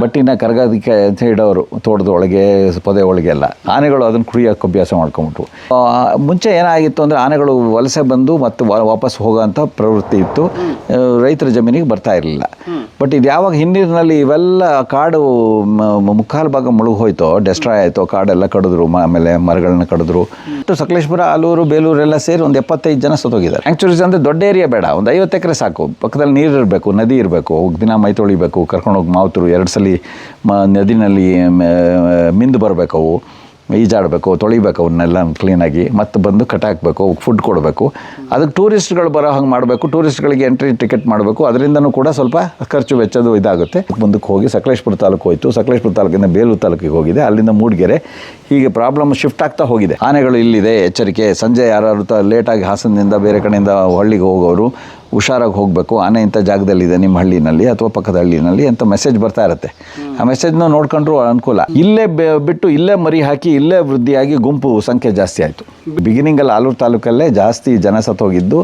ಬಟ್ಟಿನ ಕರಗೋದಕ್ಕೆ ಇಡೋರು ತೋಟದ ಒಳಗೆ, ಪೊದೆ ಒಳಗೆ ಎಲ್ಲ. ಆನೆಗಳು ಅದನ್ನು ಕುಡಿಯೋಕೆ ಅಭ್ಯಾಸ ಮಾಡ್ಕೊಂಬಿಟ್ವು ಮುಂಚೆ ಏನಾಗಿತ್ತು ಅಂದರೆ ಆನೆಗಳು ವಲಸೆ ಬಂದು ಮತ್ತು ವಾಪಸ್ ಹೋಗೋಂಥ ಪ್ರವೃತ್ತಿ ಇತ್ತು. ರೈತರ ಜಮೀನಿಗೆ ಬರ್ತಾ ಇರಲಿಲ್ಲ. ಬಟ್ ಇದು ಯಾವಾಗ ಹಿನ್ನೀರಿನಲ್ಲಿ ಇವೆಲ್ಲ ಕಾಡು ಮುಕ್ಕಾಲು ಭಾಗ ಮುಳುಗೋಯ್ತೋ ಡೆಸ್ಟ್ರಾಯ್ ಆಯಿತು, ಕಾಡೆಲ್ಲ ಕಡಿದ್ರು ಆಮೇಲೆ ಮರಗಳನ್ನ ಕಡಿದ್ರು. ಸಕಲೇಶ್ಪುರ, ಆಲೂರು, ಬೇಲೂರು ಎಲ್ಲ ಸೇರಿ ಒಂದು ಎಪ್ಪತ್ತೈದು ಜನ ಸತ್ತೋಗಿದ್ದಾರೆ. ಆ್ಯಕ್ಚುರೀಸ್ ಅಂದರೆ ದೊಡ್ಡ ಏರಿಯಾ ಬೇಡ. ಒಂದು ಐವತ್ತು ಎಕರೆ ಸಾಕು. ಪಕ್ಕದಲ್ಲಿ ನೀರು ಇರಬೇಕು ನದಿ ಇರಬೇಕು, ದಿನ ಮೈ ತೊಳಿಬೇಕು, ಕರ್ಕೊಂಡೋಗಿ ಮಾವುತರು, ಎರಡು ಸಲ ಮ, ನದಿನಲ್ಲಿ ಮಿಂದು ಬರಬೇಕು ಅವು, ಈಜಾಡಬೇಕು, ತೊಳಿಬೇಕು ಅವನ್ನೆಲ್ಲ ಕ್ಲೀನಾಗಿ ಮತ್ತೆ ಬಂದು ಕಟ್ಟಾಕಬೇಕು ಫುಡ್ ಕೊಡಬೇಕು. ಅದಕ್ಕೆ ಟೂರಿಸ್ಟ್ಗಳು ಬರೋ ಹಂಗೆ ಮಾಡಬೇಕು ಟೂರಿಸ್ಟ್ಗಳಿಗೆ ಎಂಟ್ರಿ ಟಿಕೆಟ್ ಮಾಡಬೇಕು. ಅದರಿಂದನೂ ಕೂಡ ಸ್ವಲ್ಪ ಖರ್ಚು ವೆಚ್ಚದು ಇದಾಗುತ್ತೆ. ಮುಂದಕ್ಕೆ ಹೋಗಿ ಸಕಲೇಶ್ಪುರ ತಾಲೂಕು ಹೋಯಿತು. ಸಕಲೇಶ್ಪುರ ತಾಲೂಕಿಂದ ಬೇಲೂರು ತಾಲೂಕಿಗೆ ಹೋಗಿದೆ. ಅಲ್ಲಿಂದ ಮೂಡಿಗೆರೆ ಹೀಗೆ ಪ್ರಾಬ್ಲಮ್ ಶಿಫ್ಟ್ ಆಗ್ತಾ ಹೋಗಿದೆ. ಆನೆಗಳು ಇಲ್ಲಿದೆ, ಎಚ್ಚರಿಕೆ. ಸಂಜೆ ಯಾರು ಲೇಟಾಗಿ ಹಾಸನದಿಂದ ಬೇರೆ ಕಡೆಯಿಂದ ಹಳ್ಳಿಗೆ ಹೋಗೋರು ಹುಷಾರಾಗಿ ಹೋಗಬೇಕು. ಆನೆ ಇಂಥ ಜಾಗದಲ್ಲಿದೆ ನಿಮ್ಮ ಹಳ್ಳಿನಲ್ಲಿ ಅಥವಾ ಪಕ್ಕದ ಹಳ್ಳಿನಲ್ಲಿ ಅಂತ ಮೆಸೇಜ್ ಬರ್ತಾ ಇರುತ್ತೆ. ಆ ಮೆಸೇಜ್ನ ನೋಡ್ಕೊಂಡ್ರು ಅನುಕೂಲ. ಇಲ್ಲೇ ಬಿಟ್ಟು ಇಲ್ಲೇ ಮರಿ ಹಾಕಿ ಇಲ್ಲೇ ವೃದ್ಧಿಯಾಗಿ ಗುಂಪು ಸಂಖ್ಯೆ ಜಾಸ್ತಿ ಆಯಿತು. ಬಿಗಿನಿಂಗಲ್ಲಿ ಆಲೂರು ತಾಲೂಕಲ್ಲೇ ಜಾಸ್ತಿ ಜನ ಸತ್ತೋಗಿದ್ದು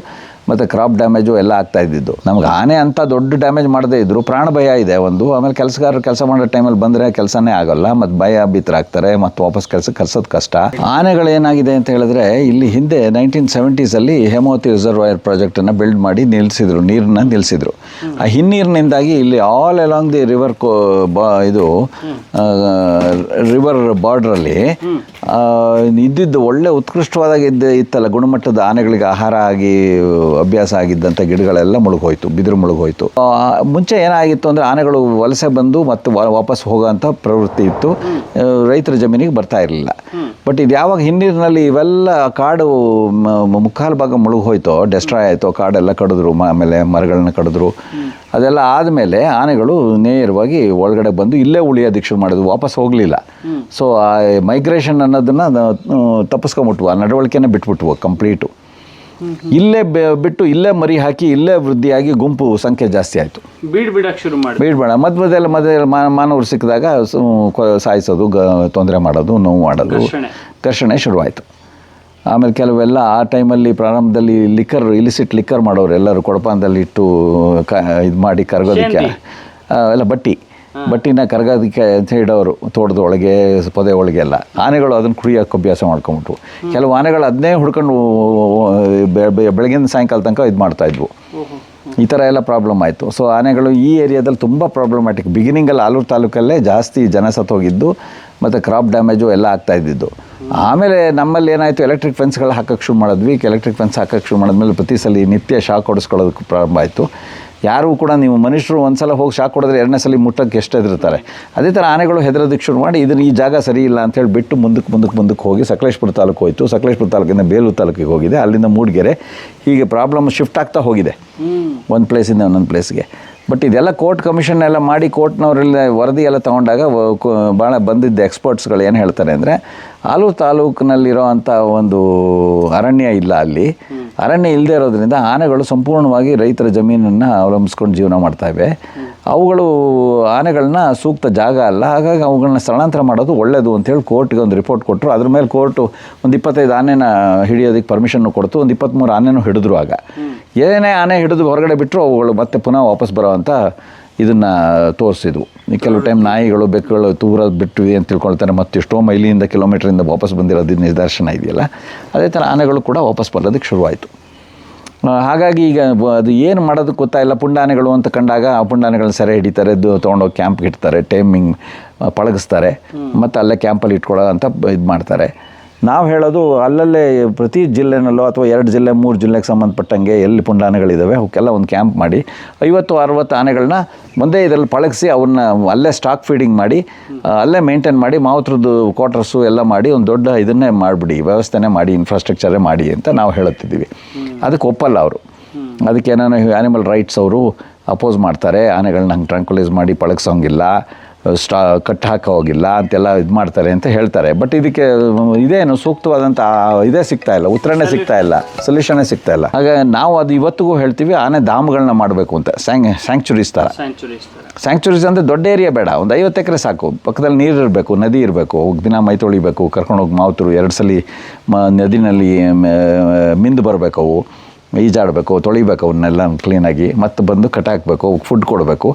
ಮತ್ತು ಕ್ರಾಪ್ ಡ್ಯಾಮೇಜು ಎಲ್ಲ ಆಗ್ತಾ ಇದ್ದಿದ್ದು. ನಮ್ಗೆ ಆನೆ ಅಂತ ದೊಡ್ಡ ಡ್ಯಾಮೇಜ್ ಮಾಡದೇ ಇದ್ದರು ಪ್ರಾಣ ಭಯ ಇದೆ ಒಂದು. ಆಮೇಲೆ ಕೆಲಸಗಾರರು ಕೆಲಸ ಮಾಡೋ ಟೈಮಲ್ಲಿ ಬಂದರೆ ಕೆಲಸನೇ ಆಗೋಲ್ಲ, ಮತ್ತು ಭಯ ಬಿತ್ತರಾಗ್ತಾರೆ, ಮತ್ತು ವಾಪಸ್ ಕೆಲಸಕ್ಕೆ ಕರ್ಸೋದು ಕಷ್ಟ. ಆನೆಗಳೇನಾಗಿದೆ ಅಂತ ಹೇಳಿದ್ರೆ, ಇಲ್ಲಿ ಹಿಂದೆ ನೈನ್ಟೀನ್ ಸೆವೆಂಟೀಸಲ್ಲಿ ಹೇಮಾವತಿ ರಿಸರ್ವಾಯರ್ ಪ್ರಾಜೆಕ್ಟನ್ನು ಬಿಲ್ಡ್ ಮಾಡಿ ನಿಲ್ಲಿಸಿದ್ರು ನೀರನ್ನ ನಿಲ್ಲಿಸಿದ್ರು ಆ ಹಿನ್ನೀರಿನಿಂದಾಗಿ ಇಲ್ಲಿ ಆಲ್ ಅಲಾಂಗ್ ದಿ ರಿವರ್ ಕೋ ಬಾ ಇದು ರಿವರ್ ಬಾರ್ಡ್ರಲ್ಲಿ ಇದ್ದಿದ್ದು ಒಳ್ಳೆ ಉತ್ಕೃಷ್ಟವಾದಾಗ ಇದ್ದ ಇತ್ತಲ್ಲ ಗುಣಮಟ್ಟದ ಆನೆಗಳಿಗೆ ಆಹಾರ ಆಗಿ ಅಭ್ಯಾಸ ಆಗಿದ್ದಂಥ ಗಿಡಗಳೆಲ್ಲ ಮುಳುಗೋಯ್ತು ಬಿದಿರು ಮುಳುಗೋಯ್ತು ಮುಂಚೆ ಏನಾಗಿತ್ತು ಅಂದರೆ ಆನೆಗಳು ವಲಸೆ ಬಂದು ಮತ್ತು ವಾಪಸ್ ಹೋಗೋಂಥ ಪ್ರವೃತ್ತಿ ಇತ್ತು. ರೈತರ ಜಮೀನಿಗೆ ಬರ್ತಾ ಇರಲಿಲ್ಲ. ಬಟ್ ಇದು ಯಾವಾಗ ಹಿನ್ನೀರಿನಲ್ಲಿ ಇವೆಲ್ಲ ಕಾಡು ಮುಕ್ಕಾಲು ಭಾಗ ಮುಳುಗಿ ಹೋಯ್ತು ಡೆಸ್ಟ್ರಾಯ್ ಆಯಿತೋ ಕಾಡೆಲ್ಲ ಕಡಿದ್ರು ಆಮೇಲೆ ಮರಗಳನ್ನ ಕಡಿದ್ರು. ಅದೆಲ್ಲ ಆದಮೇಲೆ ಆನೆಗಳು ನೇರವಾಗಿ ಒಳಗಡೆ ಬಂದು ಇಲ್ಲೇ ಉಳಿಯೋ ದೀಕ್ಷೆ ಮಾಡಿದ್ವು ವಾಪಸ್ ಹೋಗಲಿಲ್ಲ. ಸೊ ಆ ಮೈಗ್ರೇಷನ್ ಅನ್ನೋದನ್ನು ತಪ್ಪಿಸ್ಕೊಂಬಿಟ್ವು ಆ ನಡವಳಿಕೆನೇ ಬಿಟ್ಬಿಟ್ವು ಕಂಪ್ಲೀಟು ಇಲ್ಲೇ ಬಿಟ್ಟು ಇಲ್ಲೇ ಮರಿ ಹಾಕಿ ಇಲ್ಲೇ ವೃದ್ಧಿಯಾಗಿ ಗುಂಪು ಸಂಖ್ಯೆ ಜಾಸ್ತಿ ಆಯಿತು. ಬೀಡ್ ಬಿಡಕ್ಕೆ ಶುರು ಮಾಡಿ ಬೇಡ ಮಧ್ಯ ಮಧ್ಯದಲ್ಲಿ ಮಧ್ಯ ಮಾನವರು ಸಿಕ್ಕಿದಾಗ ಸಾಯಿಸೋದು ಗ ತೊಂದರೆ ಮಾಡೋದು ನೋವು ಮಾಡೋದು ಘರ್ಷಣೆ. ಶುರುವಾಯಿತು. ಆಮೇಲೆ ಕೆಲವೆಲ್ಲ ಆ ಟೈಮಲ್ಲಿ ಪ್ರಾರಂಭದಲ್ಲಿ ಲಿಕ್ಕರ್ ಇಲಿಸಿಟ್ ಲಿಕ್ಕರ್ ಮಾಡೋರು ಎಲ್ಲರೂ ಕೊಡಪಾನದಲ್ಲಿ ಇಟ್ಟು ಕ ಇದು ಮಾಡಿ ಕರಗೋದಕ್ಕೆ ಎಲ್ಲ ಬಟ್ಟಿ. ಬಟ್ಟಿನ ಕರಗೋದಕ್ಕೆ ಅಂತ ಇಡೋರು ತೋಟದ ಒಳಗೆ ಪೊದೆ ಒಳಗೆ ಎಲ್ಲ. ಆನೆಗಳು ಅದನ್ನು ಕುಡಿಯೋಕೆ ಅಭ್ಯಾಸ ಮಾಡ್ಕೊಂಬಿಟ್ವು ಕೆಲವು ಆನೆಗಳು ಅದನ್ನೇ ಹುಡ್ಕೊಂಡು ಬೆಳಗಿನ ಸಾಯಂಕಾಲ ತನಕ ಇದು ಮಾಡ್ತಾಯಿದ್ವು ಈ ಥರ ಎಲ್ಲ ಪ್ರಾಬ್ಲಮ್ ಆಯಿತು. ಸೊ ಆನೆಗಳು ಈ ಏರಿಯಾದಲ್ಲಿ ತುಂಬ ಪ್ರಾಬ್ಲಮ್ಯಾಟಿಕ್ ಬಿಗಿನಿಂಗಲ್ಲಿ ಆಲೂರು ತಾಲೂಕಲ್ಲೇ ಜಾಸ್ತಿ ಜನ ಸತ್ತೋಗಿದ್ದು ಮತ್ತು ಕ್ರಾಪ್ ಡ್ಯಾಮೇಜು ಎಲ್ಲ ಆಗ್ತಾ ಇದ್ದಿದ್ದು. ಆಮೇಲೆ ನಮ್ಮಲ್ಲಿ ಏನಾಯಿತು ಎಲೆಕ್ಟ್ರಿಕ್ ಫೆನ್ಸ್ಗಳು ಹಾಕೋಕ್ಕೆ ಶುರು ಮಾಡಿದ್ವಿ. ಎಲೆಕ್ಟ್ರಿಕ್ ಫೆನ್ಸ್ ಹಾಕೋಕ್ಕೆ ಶುರು ಮಾಡಿದ್ಮೇಲೆ ಪ್ರತಿ ಸಲ ನಿತ್ಯ ಶಾಕ್ ಹೊಡಿಸ್ಕೊಳ್ಳೋದಕ್ಕೆ ಪ್ರಾರಂಭ ಆಯಿತು. ಯಾರೂ ಕೂಡ ನೀವು ಮನುಷ್ಯರು ಒಂದ್ಸಲ ಹೋಗಿ ಶಾಕ್ ಹೊಡೆದ್ರೆ ಎರಡನೇ ಸಲ ಮುಟ್ಟಕ್ಕೆ ಎಷ್ಟು ಹೆದರ್ತಾರೆ. ಅದೇ ಥರ ಆನೆಗಳು ಹೆದರೋದಕ್ಕೆ ಶುರು ಮಾಡಿ ಇದನ್ನು ಈ ಜಾಗ ಸರಿ ಇಲ್ಲ ಅಂತೇಳಿ ಬಿಟ್ಟು ಮುಂದಕ್ಕೆ ಮುಂದಕ್ಕೆ ಮುಂದಕ್ಕೆ ಹೋಗಿ ಸಕಲೇಶ್ಪುರ ತಾಲೂಕು ಹೋಯಿತು. ಸಕಲೇಶ್ಪುರ ತಾಲೂಕಿಂದ ಬೇಲೂರು ತಾಲೂಕಿಗೆ ಹೋಗಿದೆ. ಅಲ್ಲಿಂದ ಮೂಡಿಗೆರೆ ಹೀಗೆ ಪ್ರಾಬ್ಲಮ್ ಶಿಫ್ಟ್ ಆಗ್ತಾ ಹೋಗಿದೆ. ಒಂದು ಪ್ಲೇಸಿಂದ ಒಂದೊಂದು ಪ್ಲೇಸ್ಗೆ ಬಟ್ ಇದೆಲ್ಲ ಕೋರ್ಟ್ ಕಮಿಷನ್ ಎಲ್ಲ ಮಾಡಿ ಕೋರ್ಟ್ನವರೆಲ್ಲ ವರದಿ ಎಲ್ಲ ತೊಗೊಂಡಾಗ ಭಾಳ ಬಂದಿದ್ದ ಎಕ್ಸ್ಪರ್ಟ್ಸ್ಗಳು ಏನು ಹೇಳ್ತಾರೆ ಅಂದರೆ ಆಲೂರು ತಾಲೂಕಿನಲ್ಲಿರೋ ಅಂಥ ಒಂದು ಅರಣ್ಯ ಇಲ್ಲ ಅಲ್ಲಿ. ಅರಣ್ಯ ಇಲ್ಲದೆ ಇರೋದ್ರಿಂದ ಆನೆಗಳು ಸಂಪೂರ್ಣವಾಗಿ ರೈತರ ಜಮೀನನ್ನು ಅವಲಂಬಿಸ್ಕೊಂಡು ಜೀವನ ಮಾಡ್ತಾಯಿವೆ ಅವುಗಳು ಆನೆಗಳನ್ನ ಸೂಕ್ತ ಜಾಗ ಅಲ್ಲ. ಹಾಗಾಗಿ ಅವುಗಳನ್ನ ಸ್ಥಳಾಂತರ ಮಾಡೋದು ಒಳ್ಳೆಯದು ಅಂತೇಳಿ ಕೋರ್ಟ್ಗೆ ಒಂದು ರಿಪೋರ್ಟ್ ಕೊಟ್ಟರು ಅದ್ರ ಮೇಲೆ ಕೋರ್ಟು ಒಂದು ಇಪ್ಪತ್ತೈದು ಆನೆನ ಹಿಡಿಯೋದಕ್ಕೆ ಪರ್ಮಿಷನ್ನು ಕೊಡ್ತು. ಒಂದು ಇಪ್ಪತ್ತ್ಮೂರು ಆನೆನೂ ಹಿಡಿದ್ರು ಆಗ. ಏನೇ ಆನೆ ಹಿಡಿದು ಹೊರಗಡೆ ಬಿಟ್ಟರು ಅವುಗಳು ಮತ್ತೆ ಪುನಃ ವಾಪಸ್ ಬರೋ ಅಂತ ಇದನ್ನು ತೋರಿಸಿದ್ವು. ಕೆಲವು ಟೈಮ್ ನಾಯಿಗಳು ಬೆಕ್ಕುಗಳು ದೂರ ಬಿಟ್ಟಿವೆ ಅಂತ ತಿಳ್ಕೊಳ್ತಾರೆ. ಮತ್ತು ಎಷ್ಟೋ ಮೈಲಿಯಿಂದ ಕಿಲೋಮೀಟ್ರಿಂದ ವಾಪಸ್ ಬಂದಿರೋದು ನಿದರ್ಶನ ಇದೆಯಲ್ಲ? ಅದೇ ಥರ ಆನೆಗಳು ಕೂಡ ವಾಪಸ್ ಬರೋದಕ್ಕೆ ಶುರುವಾಯಿತು. ಹಾಗಾಗಿ ಈಗ ಅದು ಏನು ಮಾಡೋದಕ್ಕೆ ಗೊತ್ತಾಯಿಲ್ಲ ಪುಂಡಾನೆಗಳು ಅಂತ ಕಂಡಾಗ ಆ ಪುಂಡಾನೆಗಳನ್ನ ಸೆರೆ ಹಿಡಿತಾರೆ ತೊಗೊಂಡೋಗಿ ಕ್ಯಾಂಪ್ಗೆ ಇಡ್ತಾರೆ ಟೈಮಿಂಗ್ ಪಳಗಿಸ್ತಾರೆ. ಮತ್ತು ಅಲ್ಲೇ ಕ್ಯಾಂಪಲ್ಲಿ ಇಟ್ಕೊಳ್ಳೋ ಅಂತ ಇದು ಮಾಡ್ತಾರೆ. ನಾವು ಹೇಳೋದು ಅಲ್ಲಲ್ಲೇ ಪ್ರತಿ ಜಿಲ್ಲೆನಲ್ಲೋ ಅಥವಾ ಎರಡು ಜಿಲ್ಲೆ, ಮೂರು ಜಿಲ್ಲೆಗೆ ಸಂಬಂಧಪಟ್ಟಂಗೆ ಎಲ್ಲಿ ಪುಂಡಾನೆಗಳಿದ್ದಾವೆ ಅವಕ್ಕೆಲ್ಲ ಒಂದು ಕ್ಯಾಂಪ್ ಮಾಡಿ, ಐವತ್ತು, ಅರವತ್ತು ಆನೆಗಳನ್ನ ಒಂದೇ ಇದರಲ್ಲಿ ಪಳಗಿಸಿ ಅವನ್ನ ಅಲ್ಲೇ ಸ್ಟಾಕ್ ಫೀಡಿಂಗ್ ಮಾಡಿ ಅಲ್ಲೇ ಮೇಂಟೈನ್ ಮಾಡಿ, ಮಾವುತ್ರದ್ದು ಕ್ವಾರ್ಟರ್ಸು ಎಲ್ಲ ಮಾಡಿ, ಒಂದು ದೊಡ್ಡ ಇದನ್ನೇ ಮಾಡಿಬಿಡಿ, ವ್ಯವಸ್ಥೆನೇ ಮಾಡಿ ಇನ್ಫ್ರಾಸ್ಟ್ರಕ್ಚರೇ ಮಾಡಿ ಅಂತ ನಾವು ಹೇಳುತ್ತಿದ್ದೀವಿ. ಅದಕ್ಕೆ ಒಪ್ಪಲ್ಲ ಅವರು. ಅದಕ್ಕೆ ಏನಾನ ಆ್ಯನಿಮಲ್ ರೈಟ್ಸ್ ಅವರು ಅಪೋಸ್ ಮಾಡ್ತಾರೆ ಆನೆಗಳನ್ನ ಹಂಗೆ ಟ್ರಾಂಕ್ವಲೈಸ್ ಮಾಡಿ, ಪಳಗ್ಸೋಂಗಿಲ್ಲ. ಸ್ಟಾ ಕಟ್ ಹಾಕೋ ಹೋಗಿಲ್ಲ ಅಂತೆಲ್ಲ ಇದು ಮಾಡ್ತಾರೆ ಅಂತ ಹೇಳ್ತಾರೆ. ಬಟ್ ಇದಕ್ಕೆ ಇದೇನು ಸೂಕ್ತವಾದಂಥ ಇದೇ ಸಿಗ್ತಾ ಇಲ್ಲ ಉತ್ತರನೇ ಸಿಗ್ತಾ ಇಲ್ಲ ಸೊಲ್ಯೂಷನೇ ಸಿಗ್ತಾ ಇಲ್ಲ. ಹಾಗೆ ನಾವು ಅದು ಇವತ್ತಿಗೂ ಹೇಳ್ತೀವಿ ಆನೆ ಧಾಮಗಳನ್ನ ಮಾಡಬೇಕು ಅಂತ ಸ್ಯಾಂಗ್ ಸ್ಯಾಂಕ್ಚುರೀಸ್ ಥರ ಸ್ಯಾಂಕ್ಚುರೀಸ್ ಅಂದರೆ ದೊಡ್ಡ ಏರಿಯಾ ಬೇಡ ಒಂದು ಐವತ್ತು ಎಕರೆ ಸಾಕು ಪಕ್ಕದಲ್ಲಿ ನೀರು ಇರಬೇಕು ನದಿ ಇರಬೇಕು ದಿನ ಮೈ ತೊಳಿಬೇಕು ಕರ್ಕೊಂಡೋಗಿ ಮಾವುತರು ಎರಡು ಸಲ ಮ ನದಿನಲ್ಲಿ ಮಿಂದು ಬರಬೇಕು ಅವು. ಈಜಾಡಬೇಕು, ತೊಳಿಬೇಕು, ಅವನ್ನೆಲ್ಲ ಕ್ಲೀನಾಗಿ ಮತ್ತೆ ಬಂದು ಕಟಾಕಬೇಕು ಫುಡ್ ಕೊಡಬೇಕು.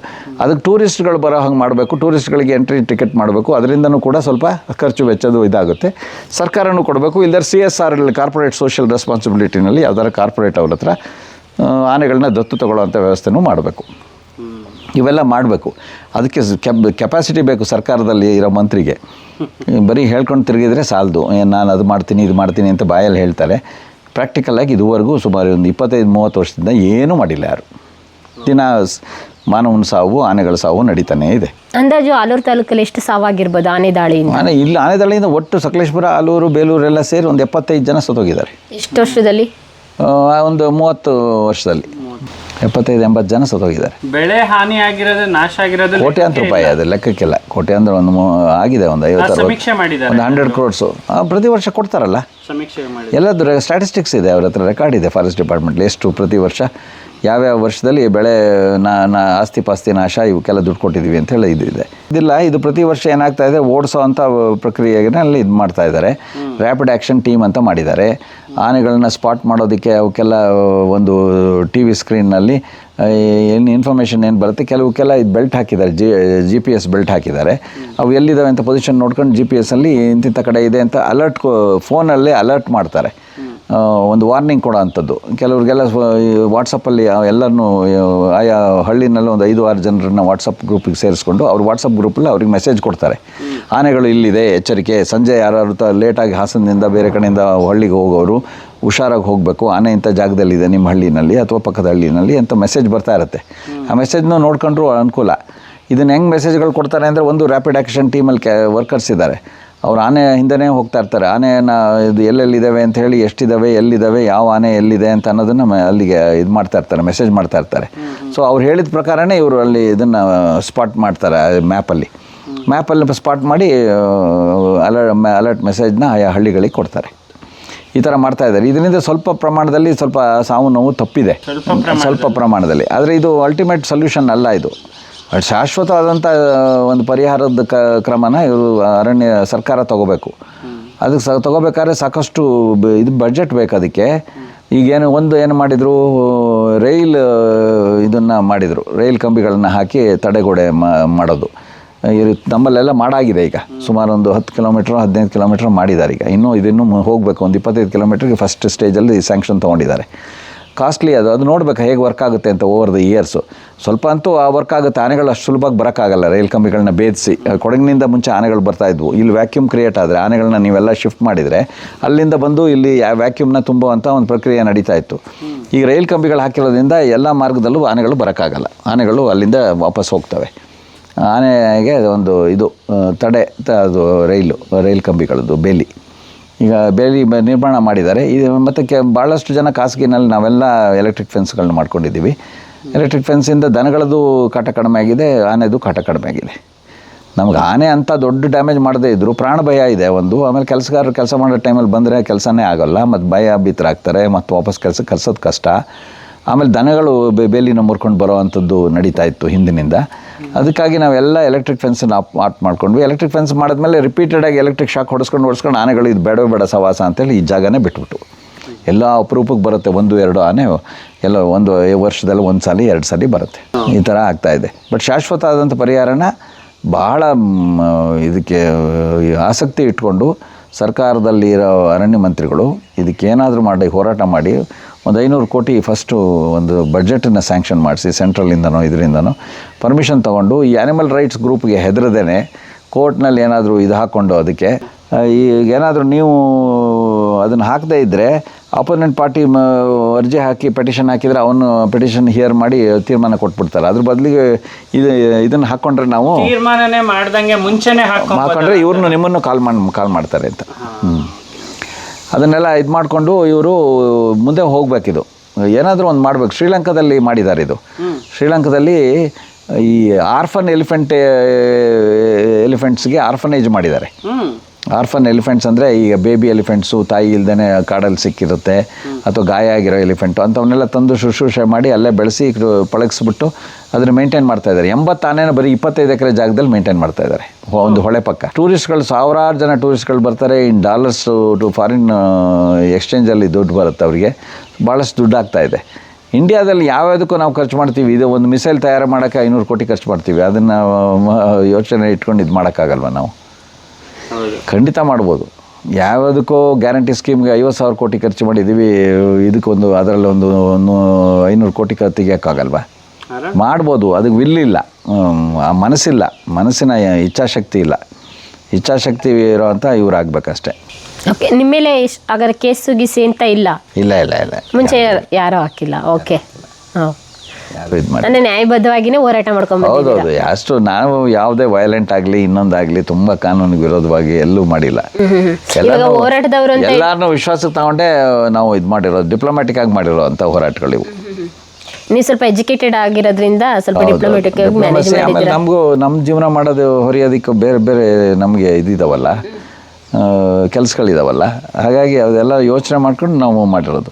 ಅದಕ್ಕೆ ಟೂರಿಸ್ಟ್ಗಳು ಬರೋ ಹಂಗೆ ಮಾಡಬೇಕು ಟೂರಿಸ್ಟ್ಗಳಿಗೆ ಎಂಟ್ರಿ ಟಿಕೆಟ್ ಮಾಡಬೇಕು, ಅದರಿಂದನೂ ಕೂಡ ಸ್ವಲ್ಪ ಖರ್ಚು ವೆಚ್ಚದು ಇದಾಗುತ್ತೆ. ಸರ್ಕಾರನೂ ಕೊಡಬೇಕು ಇಲ್ಲದ್ರೆ C S R corporate social ರೆಸ್ಪಾನ್ಸಿಬಿಲಿಟಿನಲ್ಲಿ ಯಾವ್ದಾರು ಕಾರ್ಪೊರೇಟ್ ಅವ್ರ ಹತ್ರ ಆನೆಗಳನ್ನ ದತ್ತು ತಗೊಳ್ಳೋವಂಥ ವ್ಯವಸ್ಥೆನೂ ಮಾಡಬೇಕು. ಇವೆಲ್ಲ ಮಾಡಬೇಕು. ಅದಕ್ಕೆ ಕೆಪ್ ಕೆಪಾಸಿಟಿ ಬೇಕು ಸರ್ಕಾರದಲ್ಲಿ ಇರೋ ಮಂತ್ರಿಗೆ. ಬರೀ ಹೇಳ್ಕೊಂಡು ತಿರುಗಿದ್ರೆ ಸಾಲದು ನಾನು ಅದು ಮಾಡ್ತೀನಿ, ಇದು ಮಾಡ್ತೀನಿ ಅಂತ ಬಾಯಲ್ಲಿ ಹೇಳ್ತಾರೆ. ಪ್ರಾಕ್ಟಿಕಲಾಗಿ ಇದುವರೆಗೂ ಸುಮಾರು ಒಂದು ಇಪ್ಪತ್ತೈದು ಮೂವತ್ತು ವರ್ಷದಿಂದ ಏನೂ ಮಾಡಿಲ್ಲ ಯಾರು. ದಿನ ಸ್- ಮಾನವನ ಸಾವು ಆನೆಗಳ ಸಾವು ನಡೀತಾನೇ ಇದೆ. ಅಂದಾಜು ಆಲೂರು ತಾಲೂಕಲ್ಲಿ ಎಷ್ಟು ಸಾವಾಗಿರ್ಬೋದು ಆನೆ ದಾಳಿಯಿಂದ? ಆನೆ ಇಲ್ಲಿ ಆನೆದಳಿಯಿಂದ ಒಟ್ಟು ಸಕಲೇಶ್ಪುರ ಆಲೂರು ಬೇಲೂರು ಎಲ್ಲ ಸೇರಿ ಒಂದು ಎಪ್ಪತ್ತೈದು ಜನ ಸತ್ತೋಗಿದ್ದಾರೆ. ಎಷ್ಟು ವರ್ಷದಲ್ಲಿ? ಆ, ಒಂದು ಮೂವತ್ತು ವರ್ಷದಲ್ಲಿ. ಎಪ್ಪತ್ತೈದು ಎಂಬತ್ತು ಜನ ಸತ್ತೋಗಿದ್ದಾರೆ. ಬೆಳೆ ಹಾನಿ ಆಗಿರೋದು ನಾಶ ಆಗಿರೋದು ಕೋಟ್ಯಾಂತರ ರೂಪಾಯಿ ಅದು ಲೆಕ್ಕಕ್ಕಿಲ್ಲ. ಕೋಟ್ಯಾಂತರ ಒಂದು ಮೂ- ಆಗಿದೆ ಒಂದು ಐವತ್ತು ಸಮೀಕ್ಷೆ ಮಾಡಿದ್ದಾರೆ. ಒಂದು ಹಂಡ್ರೆಡ್ ಕ್ರೋಡ್ಸು ಪ್ರತಿ ವರ್ಷ ಕೊಡ್ತಾರಲ್ಲ. ಸಮೀಕ್ಷೆ ಮಾಡಿ ಎಲ್ಲದ್ರ ಸ್ಟ್ಯಾಟಿಸ್ಟಿಕ್ಸ್ ಇದೆ ಅವ್ರ ಹತ್ರ ರೆಕಾರ್ಡ್ ಇದೆ ಫಾರೆಸ್ಟ್ ಡಿಪಾರ್ಟ್ಮೆಂಟ್ಲಿ ಎಷ್ಟು ಪ್ರತಿ ವರ್ಷ ಯಾವ್ಯಾವ ವರ್ಷದಲ್ಲಿ ಬೆಳೆ ನಾ ನಾ ಆಸ್ತಿ ಪಾಸ್ತಿ ನಾಶ ಇವಕ್ಕೆಲ್ಲ ದುಡ್ಡು ಕೊಟ್ಟಿದ್ದೀವಿ ಅಂತ ಹೇಳಿ ಇದು ಇದೆ. ಇದಿಲ್ಲ ಇದು ಪ್ರತಿ ವರ್ಷ ಏನಾಗ್ತಾ ಇದೆ ಓಡಿಸೋ ಅಂಥ ಪ್ರಕ್ರಿಯೆನಲ್ಲಿ ಇದು ಮಾಡ್ತಾ ಇದ್ದಾರೆ. ರ್ಯಾಪಿಡ್ ಆ್ಯಕ್ಷನ್ ಟೀಮ್ ಅಂತ ಮಾಡಿದ್ದಾರೆ. ಆನೆಗಳನ್ನ ಸ್ಪಾಟ್ ಮಾಡೋದಕ್ಕೆ ಅವಕ್ಕೆಲ್ಲ ಒಂದು ಟಿ ವಿ ಸ್ಕ್ರೀನ್ನಲ್ಲಿ ಏನು ಇನ್ಫಾರ್ಮೇಷನ್ ಏನು ಬರುತ್ತೆ? ಕೆಲವಕ್ಕೆಲ್ಲ ಇದು ಬೆಲ್ಟ್ ಹಾಕಿದ್ದಾರೆ G G P S belt ಹಾಕಿದ್ದಾರೆ. ಅವು ಎಲ್ಲಿದ್ದಾವೆ ಅಂತ ಪೊಸಿಷನ್ ನೋಡ್ಕೊಂಡು ಜಿ ಪಿ ಎಸ್ಸಲ್ಲಿ ಇಂತಿಂಥ ಕಡೆ ಇದೆ ಅಂತ ಅಲರ್ಟ್ ಫೋನಲ್ಲೇ ಅಲರ್ಟ್ ಮಾಡ್ತಾರೆ. ಒಂದು ವಾರ್ನಿಂಗ್ ಕೊಡೋ ಅಂಥದ್ದು ಕೆಲವ್ರಿಗೆಲ್ಲ ವಾಟ್ಸಪ್ಪಲ್ಲಿ ಎಲ್ಲರನ್ನೂ ಆಯಾ ಹಳ್ಳಿನಲ್ಲಿ ಒಂದು ಐದು, ಆರು ಜನರನ್ನ ವಾಟ್ಸಪ್ ಗ್ರೂಪಿಗೆ ಸೇರಿಸ್ಕೊಂಡು ಅವ್ರು ವಾಟ್ಸಪ್ ಗ್ರೂಪಲ್ಲಿ ಅವ್ರಿಗೆ ಮೆಸೇಜ್ ಕೊಡ್ತಾರೆ. ಆನೆಗಳು ಇಲ್ಲಿದೆ, ಎಚ್ಚರಿಕೆ. ಸಂಜೆ ಯಾರು ಲೇಟಾಗಿ ಹಾಸನದಿಂದ ಬೇರೆ ಕಡೆಯಿಂದ ಹಳ್ಳಿಗೆ ಹೋಗೋರು ಹುಷಾರಾಗಿ ಹೋಗಬೇಕು. ಆನೆ ಇಂಥ ಜಾಗದಲ್ಲಿದೆ ನಿಮ್ಮ ಹಳ್ಳಿನಲ್ಲಿ ಅಥವಾ ಪಕ್ಕದ ಹಳ್ಳಿನಲ್ಲಿ ಅಂತ ಮೆಸೇಜ್ ಬರ್ತಾ ಇರುತ್ತೆ. ಆ ಮೆಸೇಜ್ನ ನೋಡ್ಕೊಂಡ್ರೂ ಅನುಕೂಲ. ಇದನ್ನು ಹೆಂಗೆ ಮೆಸೇಜ್ಗಳು ಕೊಡ್ತಾರೆ ಅಂದರೆ ಒಂದು ರ್ಯಾಪಿಡ್ ಆ್ಯಕ್ಷನ್ ಟೀಮಲ್ಲಿ ಕೆ ವರ್ಕರ್ಸ್ ಇದ್ದಾರೆ. ಅವ್ರು ಆನೆ ಹಿಂದೆನೇ ಹೋಗ್ತಾ ಇರ್ತಾರೆ. ಆನೆನ ಇದು ಎಲ್ಲೆಲ್ಲಿದ್ದಾವೆ ಅಂತ ಹೇಳಿ ಎಷ್ಟಿದ್ದಾವೆ, ಎಲ್ಲಿದ್ದಾವೆ, ಯಾವ ಆನೆ ಎಲ್ಲಿದೆ ಅಂತ ಅನ್ನೋದನ್ನು ಅಲ್ಲಿಗೆ ಇದು ಮಾಡ್ತಾ ಇರ್ತಾರೆ ಮೆಸೇಜ್ ಮಾಡ್ತಾ ಇರ್ತಾರೆ. ಸೊ ಅವ್ರು ಹೇಳಿದ ಪ್ರಕಾರನೇ ಇವರು ಅಲ್ಲಿ ಇದನ್ನು ಸ್ಪಾಟ್ ಮಾಡ್ತಾರೆ ಮ್ಯಾಪಲ್ಲಿ ಮ್ಯಾಪಲ್ಲಿ ಸ್ಪಾಟ್ ಮಾಡಿ ಅಲರ್ಟ್ ಅಲರ್ಟ್ ಮೆಸೇಜ್ನ ಆಯಾ ಹಳ್ಳಿಗಳಿಗೆ ಕೊಡ್ತಾರೆ. ಈ ಥರ ಮಾಡ್ತಾ ಇದ್ದಾರೆ. ಇದರಿಂದ ಸ್ವಲ್ಪ ಪ್ರಮಾಣದಲ್ಲಿ ಸ್ವಲ್ಪ ಸಾವು ನೋವು ತಪ್ಪಿದೆ. ಸ್ವಲ್ಪ ಪ್ರಮಾಣದಲ್ಲಿ. ಆದರೆ ಇದು ಅಲ್ಟಿಮೇಟ್ ಸೊಲ್ಯೂಷನ್ ಅಲ್ಲ ಇದು. ಶಾಶ್ವತವಾದಂಥ ಒಂದು ಪರಿಹಾರದ ಕ ಕ್ರಮನ ಇವರು ಅರಣ್ಯ ಸರ್ಕಾರ ತಗೋಬೇಕು. ಅದಕ್ಕೆ ಸ ತಗೋಬೇಕಾದ್ರೆ ಸಾಕಷ್ಟು ಬ- ಇದು ಬಜೆಟ್ ಬೇಕು ಅದಕ್ಕೆ. ಈಗೇನು ಒಂದು ಏನು ಮಾಡಿದರು ರೈಲ್ ಇದನ್ನು ಮಾಡಿದರು. ರೈಲ್ ಕಂಬಿಗಳನ್ನು ಹಾಕಿ ತಡೆಗೋಡೆ ಮಾಡೋದು. ನಮ್ಮಲ್ಲೆಲ್ಲ ಮಾಡಾಗಿದೆ ಈಗ. ಸುಮಾರು ಒಂದು ಹತ್ತು ಕಿಲೋಮೀಟ್ರ್, ಹದಿನೈದು ಕಿಲೋಮೀಟ್ರ್ ಮಾಡಿದ್ದಾರೆ ಈಗ. ಇನ್ನೂ ಇದನ್ನು ಹೋಗಬೇಕು, ಒಂದು ಇಪ್ಪತ್ತೈದು ಕಿಲೋಮೀಟ್ರಿಗೆ ಫಸ್ಟ್ ಸ್ಟೇಜಲ್ಲಿ ಸ್ಯಾಂಕ್ಷನ್ ತೊಗೊಂಡಿದ್ದಾರೆ. ಕಾಸ್ಟ್ಲಿ ಅದು ಅದು ನೋಡ್ಬೇಕು ಹೇಗೆ ವರ್ಕ್ ಆಗುತ್ತೆ ಅಂತ ಓವರ್ ದ ಇಯರ್ಸು ಸ್ವಲ್ಪ ಅಂತೂ ಆ ವರ್ಕ್ ಆಗುತ್ತೆ, ಆನೆಗಳು ಅಷ್ಟು ಸುಲಭವಾಗಿ ಬರೋಕ್ಕಾಗಲ್ಲ. ರೈಲ್ ಕಂಬಿಗಳನ್ನ ಬೇದಿಸಿ ಕೊಡಗಿನಿಂದ ಮುಂಚೆ ಆನೆಗಳು ಬರ್ತಾ ಇದ್ವು. ಇಲ್ಲಿ ವ್ಯಾಕ್ಯೂಮ್ ಕ್ರಿಯೇಟ್ ಆದರೆ ಆನೆಗಳನ್ನ ನೀವೆಲ್ಲ ಶಿಫ್ಟ್ ಮಾಡಿದರೆ, ಅಲ್ಲಿಂದ ಬಂದು ಇಲ್ಲಿ ವ್ಯಾಕ್ಯೂಮ್ನ ತುಂಬುವಂಥ ಒಂದು ಪ್ರಕ್ರಿಯೆ ನಡೀತಾ ಇತ್ತು. ಈಗ ರೈಲ್ ಕಂಬಿಗಳು ಹಾಕಿರೋದ್ರಿಂದ ಎಲ್ಲ ಮಾರ್ಗದಲ್ಲೂ ಆನೆಗಳು ಬರೋಕ್ಕಾಗಲ್ಲ. ಆನೆಗಳು ಅಲ್ಲಿಂದ ವಾಪಸ್ ಹೋಗ್ತವೆ. ಆನೆಗೆ ಒಂದು ಇದು ತಡೆ ಅದು ರೈಲು, ರೈಲ್ ಕಂಬಿಗಳದ್ದು, ಬೇಲಿ. ಈಗ ಬೇಲಿ ನಿರ್ಮಾಣ ಮಾಡಿದ್ದಾರೆ. ಇದು ಮತ್ತು ಕೆ ಭಾಳಷ್ಟು ಜನ ಖಾಸಗಿನಲ್ಲಿ ನಾವೆಲ್ಲ ಎಲೆಕ್ಟ್ರಿಕ್ ಫೆನ್ಸ್ಗಳನ್ನ ಮಾಡ್ಕೊಂಡಿದ್ದೀವಿ. ಎಲೆಕ್ಟ್ರಿಕ್ ಫೆನ್ಸಿಂದ ದನಗಳದ್ದು ಕಾಟ ಕಡಿಮೆ ಆಗಿದೆ, ಆನೆದು ಕಾಟ ಕಡಿಮೆ ಆಗಿದೆ. ನಮ್ಗೆ ಆನೆ ಅಂತ ದೊಡ್ಡ ಡ್ಯಾಮೇಜ್ ಮಾಡದೇ ಇದ್ದರು ಪ್ರಾಣ ಭಯ ಇದೆ ಒಂದು. ಆಮೇಲೆ ಕೆಲಸಗಾರರು ಕೆಲಸ ಮಾಡೋ ಟೈಮಲ್ಲಿ ಬಂದರೆ ಕೆಲಸನೇ ಆಗೋಲ್ಲ. ಮತ್ತು ಭಯ ಬಿತ್ತರಾಗ್ತಾರೆ ಮತ್ತು ವಾಪಸ್ ಕೆಲಸ, ಕಲ್ಸೋದು ಕಷ್ಟ. ಆಮೇಲೆ ದನಗಳು ಬೇಲಿನ ಮುರ್ಕೊಂಡು ಬರೋ ಅಂಥದ್ದು ನಡೀತಾ ಇತ್ತು ಹಿಂದಿನಿಂದ. ಅದಕ್ಕಾಗಿ ನಾವೆಲ್ಲ ಎಲೆಕ್ಟ್ರಿಕ್ ಫೆನ್ಸನ್ನು ಆಪ್ ಆಟ್ ಮಾಡ್ಕೊಂಡ್ವಿ. ಎಲೆಕ್ಟ್ರಿಕ್ ಫೆನ್ಸ್ ಮಾಡಿದ್ಮೇಲೆ ರಿಪೀಟೆಡಾಗಿ ಎಲೆಕ್ಟ್ರಿಕ್ ಶಾಕ್ ಹೊಡೆಸ್ಕೊಂಡು ಹೊಡೆಸ್ಕೊಂಡು ಆನೆಗಳು ಇದು ಬೇಡ ಬೇಡ ಸವಾಸ ಅಂತೇಳಿ ಈ ಜಾಗನೇ ಬಿಟ್ಬಿಟ್ಟು ಎಲ್ಲ ಅಪರೂಪಕ್ಕೆ ಬರುತ್ತೆ ಒಂದು, ಎರಡು ಆನೆ, ಎಲ್ಲ ಒಂದು ವರ್ಷದಲ್ಲಿ ಒಂದು ಸಲ, ಎರಡು ಸಲ ಬರುತ್ತೆ. ಈ ಥರ ಇದೆ. ಬಟ್ ಶಾಶ್ವತ ಆದಂಥ ಪರಿಹಾರನ ಬಹಳ ಇದಕ್ಕೆ ಆಸಕ್ತಿ ಇಟ್ಕೊಂಡು ಸರ್ಕಾರದಲ್ಲಿ ಇರೋ ಅರಣ್ಯ ಮಂತ್ರಿಗಳು ಇದಕ್ಕೇನಾದರೂ ಮಾಡಿ, ಹೋರಾಟ ಮಾಡಿ ಒಂದು ಐನೂರು ಕೋಟಿ ಫಸ್ಟು ಒಂದು ಬಜೆಟನ್ನು ಸ್ಯಾಂಕ್ಷನ್ ಮಾಡಿಸಿ ಸೆಂಟ್ರಲಿಂದನೋ ಇದರಿಂದನೋ ಪರ್ಮಿಷನ್ ತೊಗೊಂಡು ಈ ಆ್ಯನಿಮಲ್ ರೈಟ್ಸ್ ಗ್ರೂಪ್ಗೆ ಹೆದರದೇನೆ ಕೋರ್ಟ್ನಲ್ಲಿ ಏನಾದರೂ ಇದು ಹಾಕ್ಕೊಂಡು ಅದಕ್ಕೆ ಈಗ ಏನಾದರೂ ನೀವು ಅದನ್ನು ಹಾಕದೇ ಇದ್ದರೆ ಅಪೋನೆಂಟ್ ಪಾರ್ಟಿ ಮ ಅರ್ಜಿ ಹಾಕಿ ಪೆಟಿಷನ್ ಹಾಕಿದರೆ ಅವನು ಪೆಟಿಷನ್ ಹಿಯರ್ ಮಾಡಿ ತೀರ್ಮಾನ ಕೊಟ್ಬಿಡ್ತಾರೆ. ಅದ್ರ ಬದಲಿಗೆ ಇದು ಇದನ್ನು ಹಾಕ್ಕೊಂಡ್ರೆ ನಾವು ತೀರ್ಮಾನನೇ ಮಾಡ್ದಂಗೆ ಮುಂಚೆನೆ ಹಾಕೊಂಡ್ ಹಾಕೊಂಡ್ರೆ ಇವ್ರನ್ನೂ ನಿಮ್ಮನ್ನು ಕಾಲ್ ಮಾಡಿ ಕಾಲ್ ಮಾಡ್ತಾರೆ ಅಂತ. ಹ್ಞೂ ಅದನ್ನೆಲ್ಲ ಇದು ಮಾಡಿಕೊಂಡು ಇವರು ಮುಂದೆ ಹೋಗಬೇಕಿದು. ಏನಾದರೂ ಒಂದು ಮಾಡಬೇಕು. ಶ್ರೀಲಂಕಾದಲ್ಲಿ ಮಾಡಿದ್ದಾರೆ ಇದು. ಶ್ರೀಲಂಕಾದಲ್ಲಿ ಈ ಆರ್ಫನ್ ಎಲಿಫೆಂಟ್ ಎಲಿಫೆಂಟ್ಸ್ಗೆ ಆರ್ಫನೇಜ್ ಮಾಡಿದ್ದಾರೆ. ಆರ್ಫನ್ ಎಲಿಫೆಂಟ್ಸ್ ಅಂದರೆ ಈಗ ಬೇಬಿ ಎಲಿಫೆಂಟ್ಸು ತಾಯಿ ಇಲ್ದೇ ಕಾಡಲ್ಲಿ ಸಿಕ್ಕಿರುತ್ತೆ ಅಥವಾ ಗಾಯ ಆಗಿರೋ ಎಲಿಫೆಂಟು ಅಂಥವನ್ನೆಲ್ಲ ತಂದು ಶುಶ್ರೂಷೆ ಮಾಡಿ ಅಲ್ಲೇ ಬೆಳೆಸಿ ಪಳಗಿಸ್ಬಿಟ್ಟು ಅದನ್ನು ಮೇಂಟೈನ್ ಮಾಡ್ತಾ ಇದ್ದಾರೆ. ಎಂಬತ್ತು ಆನೆನ ಬರೀ ಇಪ್ಪತ್ತೈದು ಎಕರೆ ಜಾಗದಲ್ಲಿ ಮೇಂಟೈನ್ ಮಾಡ್ತಾ ಇದ್ದಾರೆ. ಒಂದು ಹೊಳೆ ಪಕ್ಕ. ಟೂರಿಸ್ಟ್ಗಳು ಸಾವಿರಾರು ಜನ ಟೂರಿಸ್ಟ್ಗಳು ಬರ್ತಾರೆ. ಇನ್ ಡಾಲರ್ಸ್ ಟು ಫಾರಿನ್ ಎಕ್ಸ್ಚೇಂಜಲ್ಲಿ ದುಡ್ಡು ಬರುತ್ತೆ ಅವರಿಗೆ. ಭಾಳಷ್ಟು ದುಡ್ಡು ಆಗ್ತಾ ಇದೆ. ಇಂಡಿಯಾದಲ್ಲಿ ಯಾವ್ಯಾವುದಕ್ಕೂ ನಾವು ಖರ್ಚು ಮಾಡ್ತೀವಿ. ಇದು ಒಂದು ಮಿಸೈಲ್ ತಯಾರು ಮಾಡೋಕ್ಕೆ ಐನೂರು ಕೋಟಿ ಖರ್ಚು ಮಾಡ್ತೀವಿ. ಅದನ್ನು ಯೋಚನೆ ಇಟ್ಕೊಂಡು ಇದು ಮಾಡೋಕ್ಕಾಗಲ್ವ ನಾವು? ಖಂಡಿತ ಮಾಡ್ಬೋದು. ಯಾವುದಕ್ಕೂ ಗ್ಯಾರಂಟಿ ಸ್ಕೀಮ್ಗೆ ಐವತ್ತು ಸಾವಿರ ಕೋಟಿ ಖರ್ಚು ಮಾಡಿದ್ದೀವಿ ಇದಕ್ಕೊಂದು ಅದರಲ್ಲಿ ಒಂದು ಒಂದು ಐನೂರು ಕೋಟಿ ತೆಗಿಯೋಕ್ಕಾಗಲ್ವಾ? ಮಾಡ್ಬೋದು ಅದಕ್ಕೆ ವಿಲ್ ಇಲ್ಲ. ಮನಸ್ಸಿಲ್ಲ. ಮನಸ್ಸಿನ ಇಚ್ಛಾಶಕ್ತಿ ಇಲ್ಲ. ಇಚ್ಛಾಶಕ್ತಿ ಇರೋವಂಥ ಇವ್ರು ಆಗ್ಬೇಕಷ್ಟೇ ಓಕೆ ನಿಮ್ಮ ಮೇಲೆ ಹಾಗಾದ್ರೆ ಕೇಸು ಗೀಸಿ ಅಂತ ಇಲ್ಲ? ಇಲ್ಲ ಇಲ್ಲ ಇಲ್ಲ. ಮುಂಚೆ ಯಾರೋ ಹಾಕಿಲ್ಲ? ಓಕೆ ಹಾಂ ಯಾರು ಇದು ಮಾಡಿ ಅಂದರೆ ನ್ಯಾಯಬದ್ಧವಾಗಿನೇ ಹೋರಾಟ ಮಾಡ್ಕೊಂಡು ಹೌದು ಹೌದೌದು ಅಷ್ಟು ನಾವು ಯಾವುದೇ ವೈಲೆಂಟ್ ಆಗಲಿ ಇನ್ನೊಂದಾಗಲಿ ತುಂಬಾ ಕಾನೂನಿಗೆ ವಿರೋಧವಾಗಿ ಎಲ್ಲೂ ಮಾಡಿಲ್ಲ. ಇವಾಗ ಎಲ್ಲಾನು- ಹೋರಾಟದವರು ಅಂತ ಎಲ್ಲಾರನ್ನೂ ವಿಶ್ವಾಸಕ್ಕೆ ತಗೊಂಡೇ ನಾವು ಇದು ಮಾಡಿರೋದು ಡಿಪ್ಲೊಮ್ಯಾಟಿಕ್ ಆಗಿ ಮಾಡಿರೋ ಅಂತ ಹೋರಾಟಗಳು ಇವು ನೀವು ಸ್ವಲ್ಪ ಎಜುಕೇಟೆಡ್ ಆಗಿರೋದ್ರಿಂದ ಸ್ವಲ್ಪ ಹೌದು. ಡಿಪ್ಲೊಮೆಟಿಕ್ ಮ್ಯಾನೇಜ್ Diplomacy, ಆಮೇಲೆ ಮಾಡಿದ್ದೀರಾ? ನಮಗೂ ನಮ್ಮ ಜೀವನ ಮಾಡೋದು ಹೊರೆಯೋದಕ್ಕೆ ಬೇರೆ ಬೇರೆ ನಮಗೆ ಇದಿದಾವಲ್ಲ. ಕೆಲಸಗಳಿದಾವಲ್ಲ. ಹಾಗಾಗಿ ಅದೆಲ್ಲ ಯೋಚನೆ ಮಾಡ್ಕೊಂಡು ನಾವು ಮಾಡಿರೋದು.